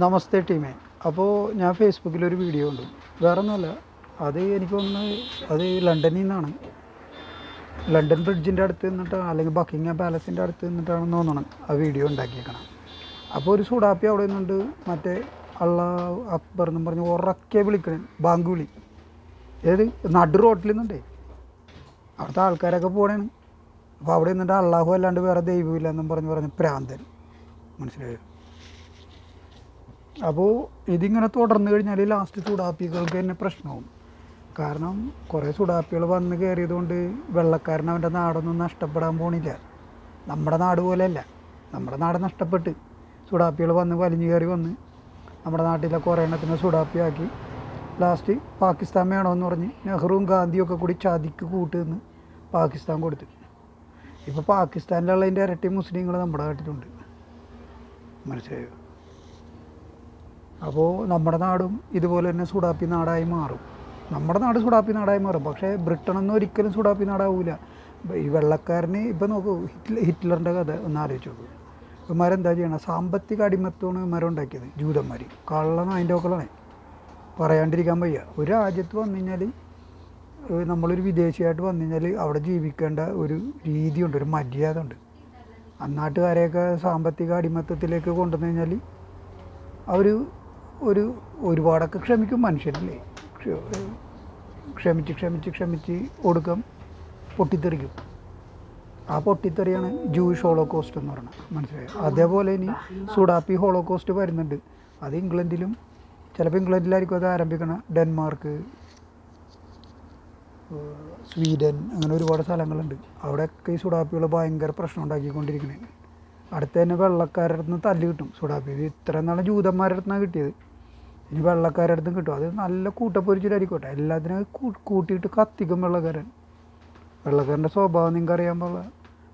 നമസ്തേ ടീമേ. അപ്പോൾ ഞാൻ ഫേസ്ബുക്കിൽ ഒരു വീഡിയോ ഉണ്ട് വേറെ ഒന്നുമല്ല അത് എനിക്ക് ഒന്ന് അത് ലണ്ടനിൽ നിന്നാണ്. ലണ്ടൻ ബ്രിഡ്ജിന്റെ അടുത്ത് നിന്നിട്ട് അല്ലെങ്കിൽ ബക്കിങ് പാലസിന്റെ അടുത്ത് നിന്നിട്ടാണെന്ന് തോന്നണം ആ വീഡിയോ ഉണ്ടാക്കിയേക്കണം അപ്പോൾ ഒരു സുഡാപ്പി അവിടെ നിന്നുണ്ട്. മറ്റേ അള്ള അക്ബർ എന്ന് പറഞ്ഞ് ഉറക്കെ വിളിക്കണേ ബാങ്ക് വിളി ഏത്? നടു റോട്ടിൽ നിന്നുണ്ടേ. അവിടുത്തെ ആൾക്കാരൊക്കെ പോണേണ്. അപ്പോൾ അവിടെ നിന്നിട്ട് അള്ളാഹു അല്ലാണ്ട് വേറെ ദൈവമില്ല എന്നും പറഞ്ഞ് പറഞ്ഞ് പ്രാന്തൻ. മനസ്സിലായോ? അപ്പോൾ ഇതിങ്ങനെ തുടർന്ന് കഴിഞ്ഞാൽ ലാസ്റ്റ് ചൂടാപ്പികൾക്ക് തന്നെ പ്രശ്നവും. കാരണം കുറേ ചൂടാപ്പികൾ വന്ന് കയറിയത് കൊണ്ട് വെള്ളക്കാരൻ അവന്റെ നാടൊന്നും നഷ്ടപ്പെടാൻ പോണില്ല. നമ്മുടെ നാട് പോലെയല്ല. നമ്മുടെ നാട് നഷ്ടപ്പെട്ട് ചൂടാപ്പികൾ വന്ന് വലിഞ്ഞു കയറി വന്ന് നമ്മുടെ നാട്ടിലെ കുറേ എണ്ണത്തിനെ ചൂടാപ്പിയാക്കി. ലാസ്റ്റ് പാകിസ്ഥാൻ വേണമെന്ന് പറഞ്ഞ് നെഹ്റുവും ഗാന്ധിയും ഒക്കെ കൂടി ചതിക്ക് കൂട്ടുനിന്ന് പാകിസ്ഥാൻ കൊടുത്തു. ഇപ്പോൾ പാകിസ്ഥാനിലുള്ളതിന്റെ ഇരട്ടി മുസ്ലിങ്ങൾ നമ്മുടെ നാട്ടിലുണ്ട്. മനസ്സിലായോ? അപ്പോൾ നമ്മുടെ നാടും ഇതുപോലെ തന്നെ സുഡാപ്പി നാടായി മാറും. നമ്മുടെ നാട് സുഡാപ്പി നാടായി മാറും. പക്ഷേ ബ്രിട്ടനൊന്നും ഒരിക്കലും സുഡാപ്പി നാടാവില്ല ഈ വെള്ളക്കാരന് ഇപ്പം നോക്കൂ ഹിറ്റ്ലർ ഹിറ്റ്ലറിന്റെ കഥ ഒന്ന് ആലോചിച്ച് നോക്കൂ. ഇവന്മാരെന്താ ചെയ്യണം? സാമ്പത്തിക അടിമത്വമാണ് ഇവന്മാർ ഉണ്ടാക്കിയത് ജൂതന്മാർ കള്ളൻ അതിന്റെ ഒക്കെ പറയാണ്ടിരിക്കാൻ വയ്യ. ഒരു രാജ്യത്ത് വന്നു കഴിഞ്ഞാൽ നമ്മളൊരു വിദേശിയായിട്ട് വന്നു കഴിഞ്ഞാൽ അവിടെ ജീവിക്കേണ്ട ഒരു രീതിയുണ്ട് ഒരു മര്യാദ ഉണ്ട് അന്നാട്ടുകാരെയൊക്കെ സാമ്പത്തിക അടിമത്തത്തിലേക്ക് കൊണ്ടുവന്നു കഴിഞ്ഞാൽ അവർ ഒരു ഒരുപാടൊക്കെ ക്ഷമിക്കും മനുഷ്യരല്ലേ? ക്ഷമിച്ച് ക്ഷമിച്ച് ക്ഷമിച്ച് ഒടുക്കം പൊട്ടിത്തെറിക്കും. ആ പൊട്ടിത്തെറിയാണ് ജൂയിഷ് ഹോളോകോസ്റ്റ് എന്ന് പറയുന്നത്. മനസ്സിലായോ? അതേപോലെ ഇനി സുഡാപ്പി ഹോളോകോസ്റ്റ് വരുന്നുണ്ട്. അത് ഇംഗ്ലണ്ടിലും ചിലപ്പോൾ ഇംഗ്ലണ്ടിലായിരിക്കും അത് ആരംഭിക്കണം. ഡെൻമാർക്ക് സ്വീഡൻ അങ്ങനെ ഒരുപാട് സ്ഥലങ്ങളുണ്ട്. അവിടെയൊക്കെ ഈ സുഡാപ്പികൾ ഭയങ്കര പ്രശ്നം ഉണ്ടാക്കിക്കൊണ്ടിരിക്കണേ. അടുത്ത് തന്നെ വെള്ളക്കാരുടെ അടുത്ത് നിന്ന് തല്ല് കിട്ടും സുഡാപ്പി. ഇത് ഇത്ര ജൂതന്മാരുടെ അടുത്ത് നിന്നാണ് കിട്ടിയത്. ഇനി വെള്ളക്കാരുടെ അടുത്തും കിട്ടും. അത് നല്ല കൂട്ടപ്പൊരിച്ചിട്ടായിരിക്കട്ടെ എല്ലാത്തിനും കൂട്ടിയിട്ട് കത്തിക്കും വെള്ളക്കാരൻ. വെള്ളക്കാരന്റെ സ്വഭാവം നിങ്ങൾക്ക് അറിയാൻ പാടില്ല.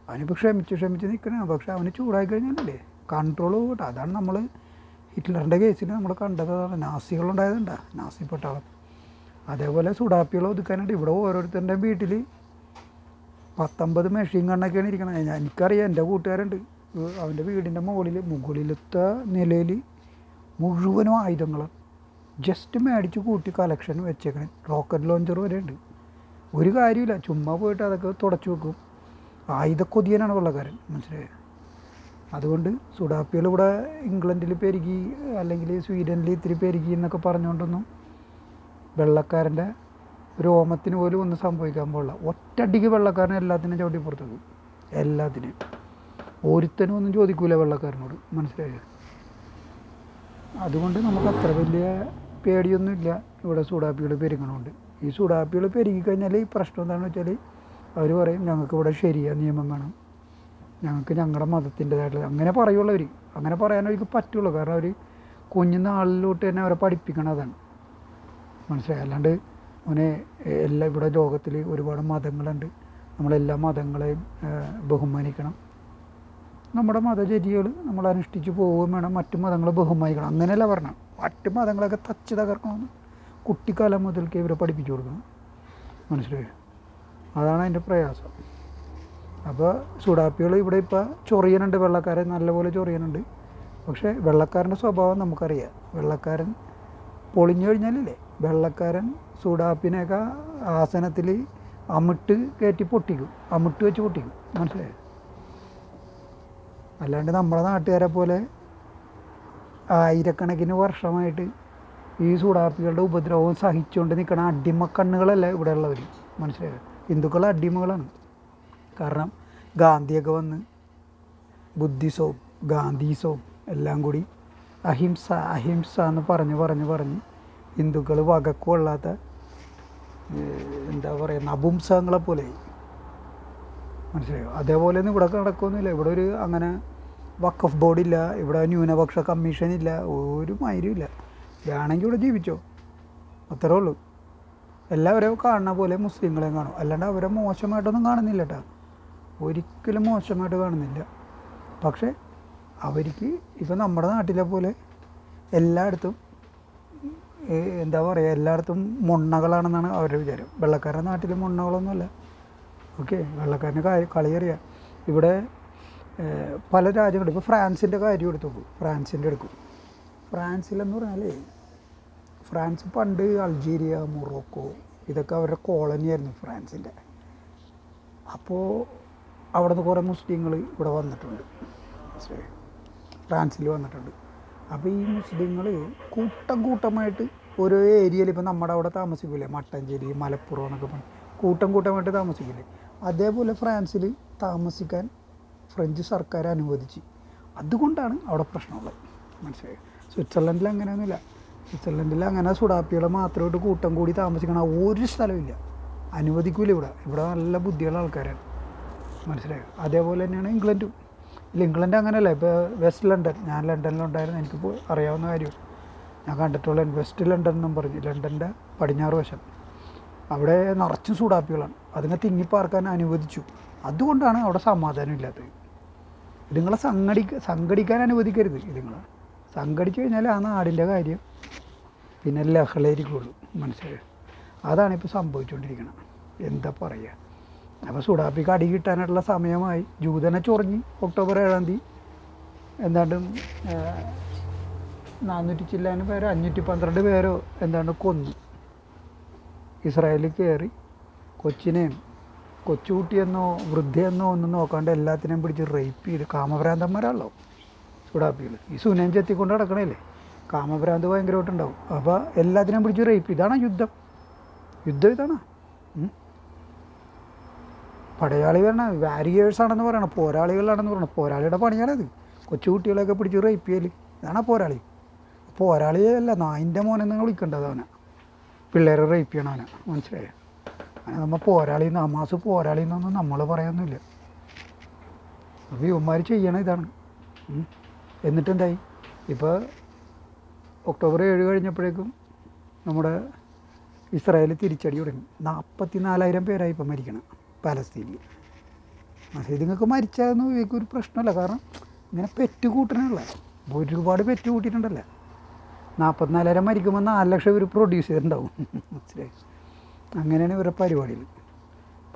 അവനിപ്പോൾ ക്ഷമിച്ച് ക്ഷമിച്ച് നിൽക്കണേ പക്ഷെ അവന് ചൂടായി കഴിഞ്ഞാലല്ലേ കൺട്രോൾ പോകട്ടെ. അതാണ് നമ്മൾ ഹിറ്റ്ലറിന്റെ കേസിൽ നമ്മൾ കണ്ടത്. അതാണ് നാസികളുണ്ടായതുണ്ടാ നാസി പട്ടാളം. അതേപോലെ സുഡാപ്പികൾ ഒതുക്കാനായിട്ട് ഇവിടെ ഓരോരുത്തരുടെ വീട്ടിൽ പത്തൊമ്പത് മെഷീൻ കണ്ണൊക്കെയാണ് ഇരിക്കണത്. എനിക്കറിയാം. എന്റെ കൂട്ടുകാരുണ്ട്. അവന്റെ വീടിന്റെ മുകളിൽ മുകളിലത്തെ നിലയിൽ മുഴുവനും ആയുധങ്ങളാണ്. ജസ്റ്റ് മേടിച്ച് കൂട്ടി കളക്ഷൻ വെച്ചേക്കണേ. റോക്കറ്റ് ലോഞ്ചർ വരെ ഉണ്ട് ഒരു കാര്യമില്ല ചുമ്മാ പോയിട്ട് അതൊക്കെ തുടച്ചു വെക്കും. ആയുധക്കൊതിയനാണ് വെള്ളക്കാരൻ. മനസ്സിലായോ? അതുകൊണ്ട് സുഡാപ്പികൾ ഇവിടെ ഇംഗ്ലണ്ടിൽ പെരുകി അല്ലെങ്കിൽ സ്വീഡനിൽ ഇത്തിരി പെരുകി എന്നൊക്കെ പറഞ്ഞുകൊണ്ടൊന്നും വെള്ളക്കാരന്റെ രോമത്തിന് പോലും ഒന്നും സംഭവിക്കാൻ പോകില്ല ഒറ്റയടിക്ക് വെള്ളക്കാരൻ എല്ലാത്തിനും ചവിട്ടി പുറത്തേക്കും എല്ലാത്തിനും. ഒരുത്തനും ഒന്നും ചോദിക്കൂല വെള്ളക്കാരനോട്. മനസ്സിലായോ? അതുകൊണ്ട് നമുക്ക് അത്ര വലിയ പേടിയൊന്നുമില്ല. ഇവിടെ സൂടാപ്പികൾ പെരുങ്ങണമുണ്ട് ഈ സൂടാപ്പികൾ പെരുകി കഴിഞ്ഞാൽ ഈ പ്രശ്നം എന്താണെന്ന് വെച്ചാൽ അവർ പറയും ഞങ്ങൾക്ക് ഇവിടെ ശരിയായ നിയമം വേണം. ഞങ്ങൾക്ക് ഞങ്ങളുടെ മതത്തിന്റെതായിട്ടുള്ള അങ്ങനെ പറയുള്ളവർ അങ്ങനെ പറയാൻ അവർക്ക് പറ്റുള്ളൂ. കാരണം അവർ കുഞ്ഞുനാളിലോട്ട് തന്നെ അവരെ പഠിപ്പിക്കണം അതാണ്. മനസ്സിലായി? അല്ലാണ്ട് അവനെ എല്ലാ ഇവിടെ ലോകത്തിൽ ഒരുപാട് മതങ്ങളുണ്ട്. നമ്മളെല്ലാ മതങ്ങളെയും ബഹുമാനിക്കണം. നമ്മുടെ മതചര്യകൾ നമ്മൾ അനുഷ്ഠിച്ച് പോവുകയും വേണം. മറ്റു മതങ്ങളെ ബഹുമാനിക്കണം. അങ്ങനെയല്ല പറഞ്ഞത് മറ്റു മതങ്ങളൊക്കെ തച്ച് തകർക്കണമെന്ന് കുട്ടിക്കാലം മുതൽക്ക് ഇവരെ പഠിപ്പിച്ചു കൊടുക്കണം. മനസ്സിലായോ? അതാണ് അതിന്റെ പ്രയാസം. അപ്പോൾ സുഡാപ്പികൾ ഇവിടെ ഇപ്പോൾ ചൊറിയനുണ്ട് വെള്ളക്കാരൻ നല്ലപോലെ ചൊറിയനുണ്ട് പക്ഷേ വെള്ളക്കാരന്റെ സ്വഭാവം നമുക്കറിയാം. വെള്ളക്കാരൻ പൊളിഞ്ഞു കഴിഞ്ഞാലല്ലേ? വെള്ളക്കാരൻ സുഡാപ്പിനെയൊക്കെ ആസനത്തിൽ അമിട്ട് കയറ്റി പൊട്ടിക്കും. അമിട്ട് വെച്ച് പൊട്ടിക്കും. മനസ്സിലായോ? അല്ലാണ്ട് നമ്മുടെ നാട്ടുകാരെ പോലെ ആയിരക്കണക്കിന് വർഷമായിട്ട് ഈ സൂടാർത്ഥികളുടെ ഉപദ്രവവും സഹിച്ചുകൊണ്ട് നിൽക്കുന്ന അടിമക്കണ്ണുകളല്ല ഇവിടെ ഉള്ളവർ മനസ്സിലായത് ഹിന്ദുക്കൾ അടിമകളാണ്. കാരണം ഗാന്ധിയൊക്കെ വന്ന് ബുദ്ധിസവും ഗാന്ധിസവും എല്ലാം കൂടി അഹിംസ അഹിംസ എന്ന് പറഞ്ഞ് പറഞ്ഞ് പറഞ്ഞ് ഹിന്ദുക്കൾ വകക്കൊള്ളാത്ത എന്താ പറയുക നപുംസകങ്ങളെ പോലെ മനസ്സിലായോ? അതേപോലെ ഒന്നും ഇവിടെ നടക്കുന്നില്ല ഇവിടെ ഒരു അങ്ങനെ വക്കഫ് ബോർഡില്ല ഇവിടെ ന്യൂനപക്ഷ കമ്മീഷൻ ഇല്ല ഒരു മൈരുമില്ല വേണമെങ്കിൽ ഇവിടെ ജീവിച്ചോ? അത്രേ ഉള്ളൂ. എല്ലാവരെയും കാണുന്ന പോലെ മുസ്ലിങ്ങളെയും കാണും. അല്ലാണ്ട് അവരെ മോശമായിട്ടൊന്നും കാണുന്നില്ല കേട്ടോ ഒരിക്കലും മോശമായിട്ട് കാണുന്നില്ല. പക്ഷേ അവർക്ക് ഇപ്പം നമ്മുടെ നാട്ടിലെ പോലെ എല്ലായിടത്തും എന്താ പറയുക എല്ലായിടത്തും മുണ്ണകളാണെന്നാണ് അവരുടെ വിചാരം. വെള്ളക്കാരുടെ നാട്ടിൽ മുണ്ണകളൊന്നുമല്ല. ഓക്കെ വെള്ളക്കാരന് കളിയറിയാം. കളി ഇവിടെ പല രാജ്യങ്ങളും ഇപ്പോൾ ഫ്രാൻസിന്റെ കാര്യം എടുത്തു നോക്കൂ ഫ്രാൻസിന്റെ എടുക്കും. ഫ്രാൻസിലെന്ന് പറഞ്ഞാൽ ഫ്രാൻസ് പണ്ട് അൾജീരിയ മൊറോക്കോ ഇതൊക്കെ അവരുടെ കോളനിയായിരുന്നു ഫ്രാൻസിന്റെ അപ്പോൾ അവിടെ നിന്ന് കുറേ മുസ്ലിങ്ങൾ ഇവിടെ വന്നിട്ടുണ്ട്? ഫ്രാൻസിൽ വന്നിട്ടുണ്ട്. അപ്പോൾ ഈ മുസ്ലിങ്ങൾ കൂട്ടം കൂട്ടമായിട്ട് ഓരോ ഏരിയയിൽ ഇപ്പോൾ നമ്മുടെ അവിടെ താമസിക്കില്ലേ മട്ടഞ്ചേരി മലപ്പുറം എന്നൊക്കെ പറഞ്ഞ്. കൂട്ടം കൂട്ടമായിട്ട് താമസിക്കില്ലേ അതേപോലെ ഫ്രാൻസിൽ താമസിക്കാൻ ഫ്രഞ്ച് സർക്കാർ അനുവദിച്ച്. അതുകൊണ്ടാണ് അവിടെ പ്രശ്നമുള്ളത്. മനസ്സിലായി? സ്വിറ്റ്സർലൻഡിൽ അങ്ങനെയൊന്നുമില്ല. സ്വിറ്റ്സർലൻഡിൽ അങ്ങനെ സുഡാപ്പികളെ മാത്രമായിട്ട് കൂട്ടം കൂടി താമസിക്കണ ഒരു സ്ഥലമില്ല അനുവദിക്കൂല ഇവിടെ. ഇവിടെ നല്ല ബുദ്ധിയുള്ള ആൾക്കാരാണ്. മനസ്സിലായോ? അതേപോലെ തന്നെയാണ് ഇംഗ്ലണ്ടും. ഇല്ല ഇംഗ്ലണ്ട് അങ്ങനെയല്ല. ഇപ്പോൾ വെസ്റ്റ് ലണ്ടൻ. ഞാൻ ലണ്ടനിലുണ്ടായിരുന്നു എനിക്കിപ്പോൾ അറിയാവുന്ന കാര്യം ഞാൻ കണ്ടിട്ടുള്ള വെസ്റ്റ് ലണ്ടൻ എന്നും പറഞ്ഞു. ലണ്ടന്റെ പടിഞ്ഞാറ് വശം. അവിടെ നിറച്ചും സുഡാപ്പികളാണ്. അതിനെ തിങ്ങിപ്പാർക്കാൻ അനുവദിച്ചു. അതുകൊണ്ടാണ് അവിടെ സമാധാനം ഇല്ലാത്തത്. ഇതുങ്ങളെ സംഘടി സംഘടിക്കാൻ അനുവദിക്കരുത് ഇതുങ്ങളെ. സംഘടിച്ചു കഴിഞ്ഞാൽ ആ നാടിന്റെ കാര്യം പിന്നെ ലഹളയിരിക്കുള്ളൂ മനസ്സിലായി? അതാണ് ഇപ്പോൾ സംഭവിച്ചുകൊണ്ടിരിക്കുന്നത് എന്താ പറയുക അപ്പോൾ സുഡാപ്പിക്ക് അടി കിട്ടാനായിട്ടുള്ള സമയമായി. ജൂതനെ ചൊറിഞ്ഞ് ഒക്ടോബർ ഏഴാം തീയതി. എന്താണ്ടും നാനൂറ്റി ചില്ലാനും പേരോ അഞ്ഞൂറ്റി പന്ത്രണ്ട് പേരോ എന്താണ്ട് കൊന്നു. ഇസ്രായേലിൽ കയറി കൊച്ചിനെയും കൊച്ചുകുട്ടിയെന്നോ വൃദ്ധയെന്നോ ഒന്നും നോക്കാണ്ട് എല്ലാത്തിനെയും പിടിച്ച് റേപ്പ് ചെയ്ത് കാമഭ്രാന്തന്മാരാണല്ലോ. ചൂടാപ്പികൾ ഈ സുനയം ചെത്തിക്കൊണ്ട് നടക്കണല്ലേ? കാമഭ്രാന്ത് ഭയങ്കരമായിട്ടുണ്ടാവും. അപ്പോൾ എല്ലാത്തിനെയും പിടിച്ച് റേപ്പ് ഇതാണ് യുദ്ധം. യുദ്ധം ഇതാണ്. പടയാളി വാരിയേഴ്സ് ആണെന്ന് പറയണം. പോരാളികളാണെന്ന് പറയണം. പോരാളിയുടെ പണിയാണത് കൊച്ചുകുട്ടികളെയൊക്കെ പിടിച്ച് റേപ്പ് ചെയ്യൽ ഇതാണ് പോരാളി. പോരാളിയല്ല നായിന്റെ മോനെന്ന് വിളിക്കേണ്ടത് അവനെ. പിള്ളേരെ റേപ്പ് ചെയ്യണം അവനെ. മനസ്സിലായോ? നമ്മൾ പോരാളി നമാസ് പോരാളി എന്നൊന്നും നമ്മൾ പറയാനൊന്നുമില്ല അപ്പോൾ ഇവന്മാർ ചെയ്യണ ഇതാണ്. എന്നിട്ടെന്തായി? ഇപ്പോൾ ഒക്ടോബർ ഏഴ് കഴിഞ്ഞപ്പോഴേക്കും നമ്മുടെ ഇസ്രായേൽ തിരിച്ചടി തുടങ്ങി. നാൽപ്പത്തി നാലായിരം പേരായി ഇപ്പം മരിക്കണം പാലസ്തീനിൽ പക്ഷേ ഇതുങ്ങൾക്ക് മരിച്ചതെന്ന് ഇവർക്ക് ഒരു പ്രശ്നമല്ല. കാരണം ഇങ്ങനെ പെറ്റ് കൂട്ടണല്ല ഒരുപാട് പെറ്റ് കൂട്ടിയിട്ടുണ്ടല്ലോ നാൽപ്പത്തിനാലായിരം മരിക്കുമ്പോൾ നാല് ലക്ഷം ഇവർ പ്രൊഡ്യൂസ് ചെയ്തിട്ടുണ്ടാവും. മനസ്സിലായി? അങ്ങനെയാണ് ഇവരുടെ പരിപാടികൾ.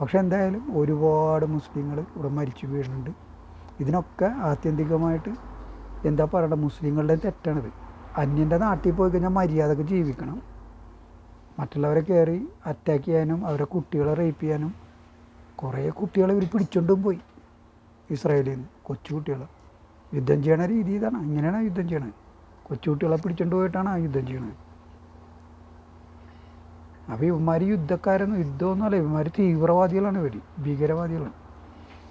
പക്ഷെ എന്തായാലും ഒരുപാട് മുസ്ലിങ്ങൾ ഇവിടെ മരിച്ചു വീഴുന്നുണ്ട്. ഇതിനൊക്കെ ആത്യന്തികമായിട്ട് എന്താ പറയണ്ട മുസ്ലിങ്ങളുടെ തെറ്റാണിത്. അന്യന്റെ നാട്ടിൽ പോയി കഴിഞ്ഞാൽ മര്യാദയ്ക്ക് ജീവിക്കണം. മറ്റുള്ളവരെ കയറി അറ്റാക്ക് ചെയ്യാനും അവരെ കുട്ടികളെ റേപ്പ് ചെയ്യാനും കുറേ കുട്ടികളെ ഇവർ പിടിച്ചുകൊണ്ടും പോയി ഇസ്രായേലിൽ നിന്ന്. കൊച്ചു യുദ്ധം ചെയ്യണ രീതി ഇതാണ്. ഇങ്ങനെയാണ് യുദ്ധം ചെയ്യണത്. കൊച്ചു കുട്ടികളെ പോയിട്ടാണ് ആ യുദ്ധം ചെയ്യണത്. അപ്പോൾ ഇവന്മാർ യുദ്ധക്കാരൊന്നും യുദ്ധമൊന്നുമല്ല ഇവന്മാർ തീവ്രവാദികളാണ് ഇവർ ഭീകരവാദികളാണ്.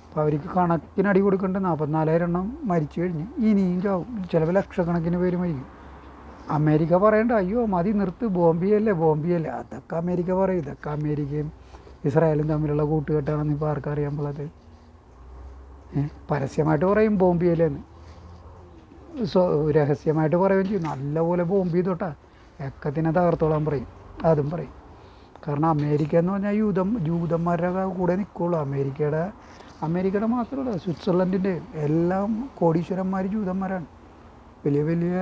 അപ്പോൾ അവർക്ക് കണക്കിന് അടി കൊടുക്കേണ്ട നാൽപ്പത്തിനാലായിരം എണ്ണം മരിച്ചു കഴിഞ്ഞ് ഇനിയും ചാവും. ചിലപ്പോൾ ലക്ഷക്കണക്കിന് പേര് മരിക്കും. അമേരിക്ക പറയണ്ട അയ്യോ മതി നിർത്ത് ബോംബിയല്ലേ ബോംബിയല്ലേ. അതൊക്കെ അമേരിക്ക പറയും ഇതൊക്കെ അമേരിക്കയും ഇസ്രായേലും തമ്മിലുള്ള കൂട്ടുകെട്ടാണെന്ന് ഇപ്പോൾ ആർക്കറിയാൻ പോലത് പരസ്യമായിട്ട് പറയും ബോംബെയിലെന്ന് സ്വ രഹസ്യമായിട്ട് പറയുകയും ചെയ്യും നല്ലപോലെ ബോംബ് ചെയ്തോട്ടാ എക്കത്തിനെ തകർത്തോളാൻ പറയും. അതും പറയും. കാരണം അമേരിക്ക എന്ന് പറഞ്ഞാൽ യൂതം ജൂതന്മാരുടെ കൂടെ നിൽക്കുള്ളൂ അമേരിക്കയുടെ അമേരിക്കയുടെ മാത്രമല്ല സ്വിറ്റ്സർലൻഡിന്റെ എല്ലാം കോടീശ്വരന്മാർ ജൂതന്മാരാണ്. വലിയ വലിയ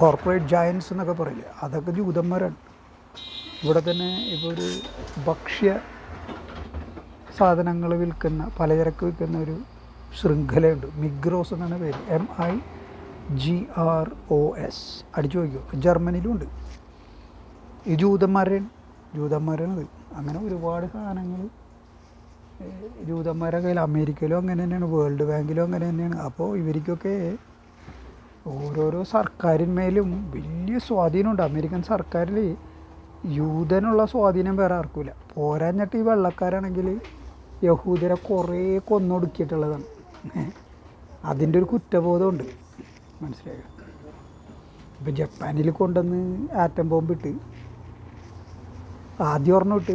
കോർപ്പറേറ്റ് ജയൻസ് എന്നൊക്കെ പറയില്ലേ അതൊക്കെ ജൂതന്മാരാണ്. ഇവിടെ തന്നെ ഇപ്പോൾ ഒരു ഭക്ഷ്യ സാധനങ്ങൾ വിൽക്കുന്ന പലചരക്ക് വിൽക്കുന്ന ഒരു ശൃംഖലയുണ്ട്. മിഗ്രോസ് എന്നാണ് പേര്. M I G R O S അടിച്ചു നോക്കിയോ ജർമ്മനിയിലും ഉണ്ട്. ഈ ജൂതന്മാരുടെയാണ് ജൂതന്മാരാണിത്. അങ്ങനെ ഒരുപാട് സാധനങ്ങൾ ജൂതന്മാരുടെ കയ്യിൽ അമേരിക്കയിലും അങ്ങനെ തന്നെയാണ് വേൾഡ് ബാങ്കിലും അങ്ങനെ തന്നെയാണ്. അപ്പോൾ ഇവർക്കൊക്കെ ഓരോരോ സർക്കാരിന്മേലും വലിയ സ്വാധീനമുണ്ട്. അമേരിക്കൻ സർക്കാരിൽ യൂതനുള്ള സ്വാധീനം വേറെ ആർക്കില്ല. പോരാഞ്ഞിട്ട് ഈ വെള്ളക്കാരാണെങ്കിൽ യഹൂദരെ കുറേ കൊന്നൊടുക്കിയിട്ടുള്ളതാണ്. അതിന്റെ ഒരു കുറ്റബോധമുണ്ട്. മനസ്സിലായോ? ഇപ്പം ജപ്പാനിൽ കൊണ്ടുവന്ന് ആറ്റം ബോംബിട്ട് ആദ്യം ഒരെണ്ണം ഇട്ട്.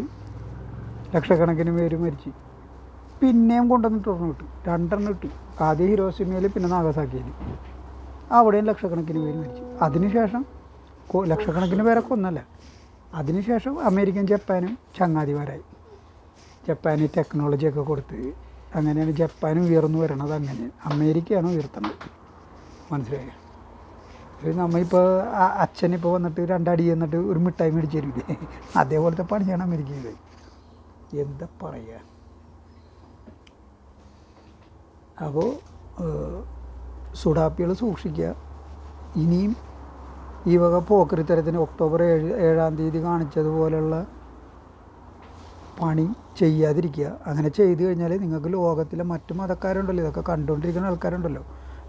ലക്ഷക്കണക്കിന് പേര് മരിച്ചു. പിന്നെയും കൊണ്ടുവന്നിട്ട് ഒരെണ്ണം ഇട്ട്. രണ്ടെണ്ണം ഇട്ട്. ആദ്യം ഹിരോസിമയിൽ പിന്നെ നാഗസാക്കിയിൽ അവിടെയും ലക്ഷക്കണക്കിന് പേര് മരിച്ചു. അതിനുശേഷം ലക്ഷക്കണക്കിന് പേരെ ഒന്നല്ല അതിനുശേഷം അമേരിക്കൻ ജപ്പാനും ചങ്ങാതിമാരായി. ജപ്പാന് ടെക്നോളജിയൊക്കെ കൊടുത്ത് അങ്ങനെയാണ് ജപ്പാനും ഉയർന്നു വരണത്. അങ്ങനെ അമേരിക്കയാണ് ഉയർത്തണത് മനസ്സിലായോ? നമ്മളിപ്പോൾ അച്ഛനിപ്പോൾ വന്നിട്ട് രണ്ടടി എന്നിട്ട് ഒരു മിഠായി മേടിച്ച് തരില്ലേ അതേപോലത്തെ പണിയാണ് അമേരിക്കയിൽ എന്താ പറയുക അപ്പോൾ സുഡാപ്പികൾ സൂക്ഷിക്കുക. ഇനിയും ഈ വക പോക്കറിത്തരത്തിന് ഒക്ടോബർ ഏഴ് ഏഴാം തീയതി കാണിച്ചതുപോലെയുള്ള പണി ചെയ്യാതിരിക്കുക. അങ്ങനെ ചെയ്തു കഴിഞ്ഞാൽ നിങ്ങൾക്ക് ലോകത്തിലെ മറ്റു മതക്കാരുണ്ടല്ലോ. ഇതൊക്കെ കണ്ടുകൊണ്ടിരിക്കുന്ന ആൾക്കാരുണ്ടല്ലോ.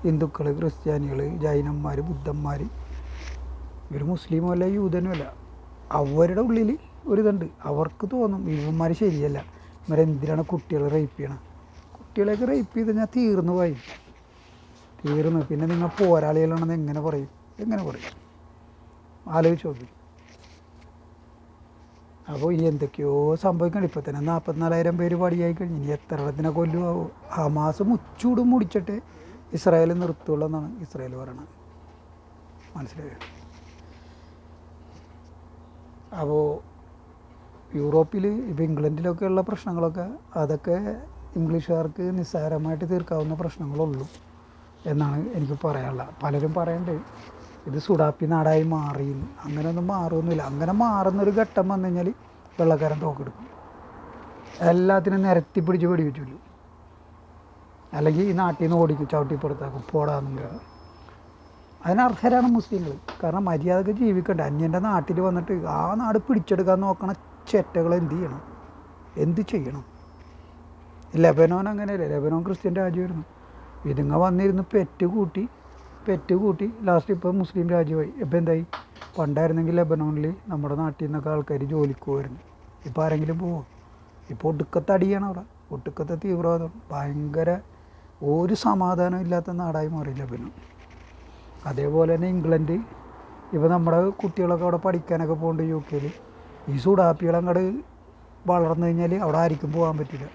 ഹിന്ദുക്കൾ ക്രിസ്ത്യാനികൾ ജൈനന്മാർ ബുദ്ധന്മാർ ഇവർ മുസ്ലിമും അല്ല യൂതനും അല്ല അവരുടെ ഉള്ളിൽ ഒരിതുണ്ട് അവർക്ക് തോന്നും ഇവന്മാർ ശരിയല്ല. ഇവരെന്തിനാണ് കുട്ടികളെ റേപ്പ് ചെയ്യണം? കുട്ടികളെയൊക്കെ റേപ്പ് ചെയ്ത് കഴിഞ്ഞാൽ തീർന്നു പോയി. തീർന്നു. പിന്നെ നിങ്ങൾ പോരാളികളാണെന്ന് എങ്ങനെ പറയും? എങ്ങനെ പറയും? ആലോചിച്ച് നോക്കി. അപ്പോൾ ഇനി എന്തൊക്കെയോ സംഭവിക്കണം. ഇപ്പോൾ തന്നെ നാൽപ്പത്തിനാലായിരം പേര് പടിയായി കഴിഞ്ഞു. ഇനി എത്ര ഇടത്തിനെ കൊല്ലുമോ മാസം മുച്ചൂടും മുടിച്ചിട്ട് ഇസ്രായേൽ നിർത്തുള്ളൂ എന്നാണ് ഇസ്രായേൽ പറയുന്നത് മനസ്സിലായോ? അപ്പോൾ യൂറോപ്പിൽ ഇപ്പോൾ ഇംഗ്ലണ്ടിലൊക്കെ ഉള്ള പ്രശ്നങ്ങളൊക്കെ അതൊക്കെ ഇംഗ്ലീഷുകാർക്ക് നിസ്സാരമായിട്ട് തീർക്കാവുന്ന പ്രശ്നങ്ങളുള്ളൂ എന്നാണ് എനിക്ക് പറയാനുള്ളത്. പലരും പറയണ്ടേ ഇത് സുഡാപ്പി നാടായി മാറി അങ്ങനെയൊന്നും മാറുമൊന്നുമില്ല അങ്ങനെ മാറുന്നൊരു ഘട്ടം വന്നു കഴിഞ്ഞാൽ വെള്ളക്കാരൻ തോക്കെടുക്കും. എല്ലാത്തിനും നിരത്തി പിടിച്ച് വെടിവെച്ചുള്ളൂ അല്ലെങ്കിൽ ഈ നാട്ടിൽ നിന്ന് ഓടിക്കും ചവിട്ടി പുറത്താക്കും പോടാന്നും അതിനർഹരാണ് മുസ്ലിങ്ങൾ കാരണം മര്യാദയ്ക്ക് ജീവിക്കണ്ട. അന്യന്റെ നാട്ടിൽ വന്നിട്ട് ആ നാട് പിടിച്ചെടുക്കാൻ നോക്കണ ചെറ്റകൾ എന്ത് ചെയ്യണം? എന്ത് ചെയ്യണം? ലെബനോൻ അങ്ങനെയല്ലേ? ലെബനോൻ ക്രിസ്ത്യൻ രാജ്യമായിരുന്നു. ഇതുങ്ങ വന്നിരുന്ന് പെറ്റ് കൂട്ടി പെറ്റ് കൂട്ടി ലാസ്റ്റ് ഇപ്പോൾ മുസ്ലിം രാജ്യമായി. ഇപ്പം എന്തായി? പണ്ടായിരുന്നെങ്കിൽ ലെബനോണിൽ നമ്മുടെ നാട്ടിൽ നിന്നൊക്കെ ആൾക്കാർ ജോലിക്ക് പോകുമായിരുന്നു ഇപ്പോൾ ആരെങ്കിലും പോവും? ഇപ്പോൾ ഒടുക്കത്തടിയാണ് അവിടെ. ഒടുക്കത്തെ തീവ്രവാദം. ഭയങ്കര ഒരു സമാധാനം ഇല്ലാത്ത നാടായി മാറിയില്ല പിന്നെ. അതേപോലെ തന്നെ ഇംഗ്ലണ്ട്. ഇപ്പോൾ നമ്മുടെ കുട്ടികളൊക്കെ അവിടെ പഠിക്കാനൊക്കെ പോകുന്നുണ്ട് യു കെയിൽ ഈ സുഡാപ്പികളങ്ങോട് വളർന്നു കഴിഞ്ഞാൽ അവിടെ ആർക്കും പോകാൻ പറ്റില്ല.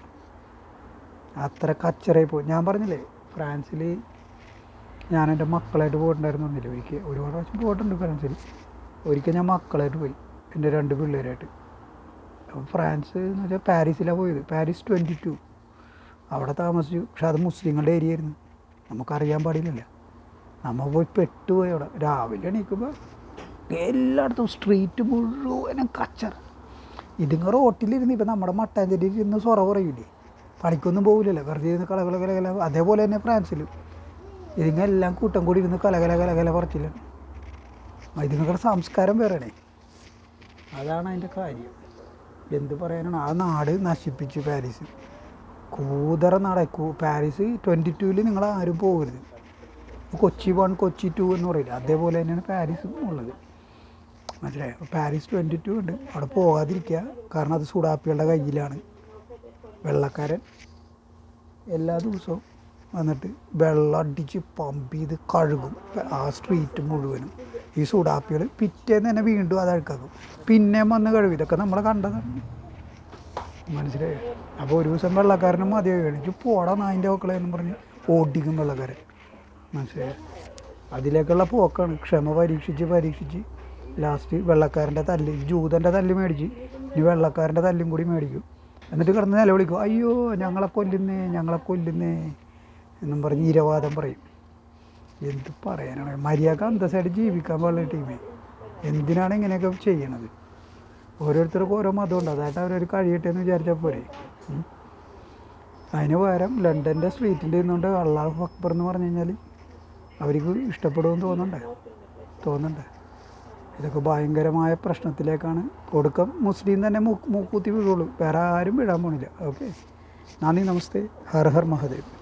അത്ര കച്ചറായി പോയി. ഞാൻ പറഞ്ഞില്ലേ ഫ്രാൻസിൽ ഞാൻ എന്റെ മക്കളായിട്ട് പോയിട്ടുണ്ടായിരുന്നു ഒന്നില്ല ഒരിക്കൽ ഒരുപാട് പ്രാവശ്യം പോയിട്ടുണ്ട് ഫ്രാൻസിൽ ഒരിക്കൽ ഞാൻ മക്കളായിട്ട് പോയി എന്റെ രണ്ട് പിള്ളേരായിട്ട്. ഫ്രാൻസ് എന്ന് വെച്ചാൽ പാരീസിലാണ് പോയത്. പാരീസ് ട്വന്റി ടു അവിടെ താമസിച്ചു. പക്ഷെ അത് മുസ്ലിങ്ങളുടെ ഏരിയ ആയിരുന്നു. നമുക്കറിയാൻ പാടില്ലല്ലോ. നമ്മൾ പോയി പെട്ടുപോയി അവിടെ. രാവിലെ എണീക്കുമ്പോൾ എല്ലായിടത്തും സ്ട്രീറ്റ് മുഴുവനും കച്ചർ ഇതിങ്ങ റോട്ടിലിരുന്ന് ഇപ്പം നമ്മുടെ മട്ടാഞ്ചേരി ഇരുന്ന് സൊറ കുറയില്ലേ പണിക്കൊന്നും പോകില്ലല്ലോ വെറുതെ ഇരുന്ന് കലകല അതേപോലെ തന്നെ ഫ്രാൻസിലും. ഇതിങ്ങ എല്ലാം കൂട്ടം കൂടി ഇരുന്ന് കലകല കലകല പറച്ചില്ലാണ് ഇതിങ്ങളുടെ സംസ്കാരം വേറെയാണേ. അതാണ് അതിന്റെ കാര്യം. എന്ത് പറയാനാണ്? ആ നാട് നശിപ്പിച്ചു പാരീസ്. കൂതറ നാടായി പാരീസ് ട്വന്റി ടൂവിൽ നിങ്ങൾ ആരും പോകരുത്. കൊച്ചി വൺ കൊച്ചി ടു എന്ന് പറയില്ല? അതേപോലെ തന്നെയാണ് പാരീസ് ഉള്ളത്. മനസ്സിലായോ? പാരീസ് ട്വന്റി ടു ഉണ്ട്. അവിടെ പോകാതിരിക്കുക. കാരണം അത് സുഡാപ്പികളുടെ കയ്യിലാണ്. വെള്ളക്കാരൻ എല്ലാ ദിവസവും വന്നിട്ട് വെള്ളം അടിച്ച് പമ്പ് ചെയ്ത് കഴുകും. ആ സ്ട്രീറ്റ് മുഴുവനും. ഈ സുഡാപ്പികൾ പിറ്റേന്ന് തന്നെ വീണ്ടും അത് അഴുക്കാക്കും. പിന്നെയും വന്ന് കഴുകും. ഇതൊക്കെ നമ്മൾ കണ്ടതാണ്. മനസ്സിലായോ? അപ്പോൾ ഒരു ദിവസം വെള്ളക്കാരനും മതിയായി കഴിച്ചു പോടാ നായിന്റെ മക്കളെ എന്ന് പറഞ്ഞ് ഓടിക്കും വെള്ളക്കാരൻ. മനസ്സിലായോ? അതിലേക്കുള്ള പോക്കാണ്. ക്ഷമ പരീക്ഷിച്ച് പരീക്ഷിച്ച് ലാസ്റ്റ് വെള്ളക്കാരന്റെ തല്ല് ജൂതന്റെ തല്ല് മേടിച്ച് ഇനി വെള്ളക്കാരന്റെ തല്ലും കൂടി മേടിക്കും. എന്നിട്ട് കിടന്ന് നിലവിളിക്കും. അയ്യോ ഞങ്ങളെ കൊല്ലുന്നേ ഞങ്ങളെ കൊല്ലുന്നേ എന്നും പറഞ്ഞ് ഇരവാദം പറയും. എന്ത് പറയാനാണ്? മര്യാദ അന്തസ്സായിട്ട് ജീവിക്കാൻ പാടില്ല ടീമേ. എന്തിനാണ് ഇങ്ങനെയൊക്കെ ചെയ്യണത്? ഓരോരുത്തർക്കും ഓരോ മതമുണ്ട്. അതായിട്ട് അവരൊരു കഴിയട്ടെ എന്ന് വിചാരിച്ചാൽ പോരെ. അതിന് പകരം ലണ്ടന്റെ സ്ട്രീറ്റിന്റെ ഇന്നുകൊണ്ട് അള്ളാഹു അക്ബർ എന്ന് പറഞ്ഞു കഴിഞ്ഞാൽ അവർക്ക് ഇഷ്ടപ്പെടുമെന്ന് തോന്നണ്ടേ? തോന്നണ്ടേ? ഇതൊക്കെ ഭയങ്കരമായ പ്രശ്നത്തിലേക്കാണ് ഒടുക്കം മുസ്ലിം തന്നെ മൂക്കുത്തി വീഴുള്ളൂ. വേറെ ആരും വീഴാൻ പോണില്ല. ഓക്കെ. നന്ദി നമസ്തേ. ഹർ ഹർ മഹാദേവ്.